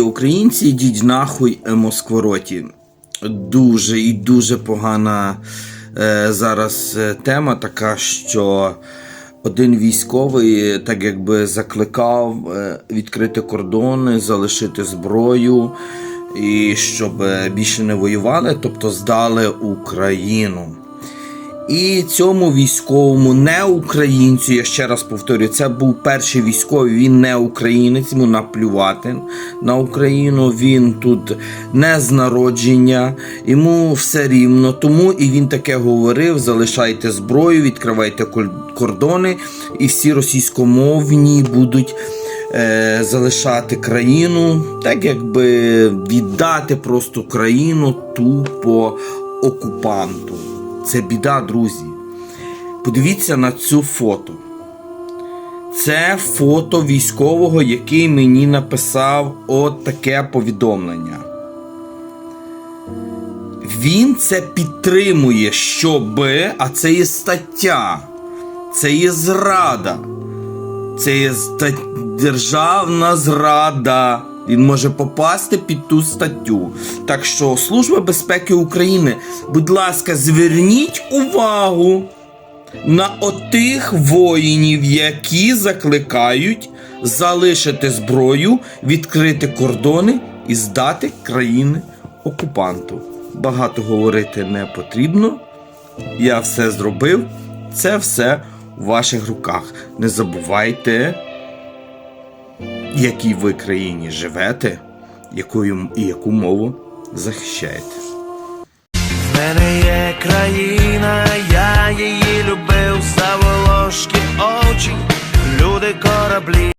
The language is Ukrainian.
Українці йдіть нахуй е, Москвороті. Дуже і дуже погана е, зараз е, тема така, що один військовий так якби закликав е, відкрити кордони, залишити зброю і щоб більше не воювали, тобто здали Україну. І цьому військовому, не українцю, я ще раз повторюю, це був перший військовий, він не українець, йому наплювати на Україну. Він тут не з народження, йому все рівно. Тому і він таке говорив: залишайте зброю, відкривайте кордони, і всі російськомовні будуть. Е, залишати країну, так якби віддати просто країну тупо окупанту. Це біда, друзі. Подивіться на цю фото. Це фото військового, який мені написав от таке повідомлення. Він це підтримує, щоби, а це є стаття, це є зрада, це є державна зрада. Він може попасти під ту статтю. Так що Служба безпеки України, будь ласка, зверніть увагу на отих воїнів, які закликають залишити зброю, відкрити кордони і здати країни окупанту. Багато говорити не потрібно. Я все зробив. Це все у ваших руках. Не забувайте, в якій ви країні живете, якою і яку мову захищаєте. В мене є країна, я її любив, Саволошки очі, люди кораблі.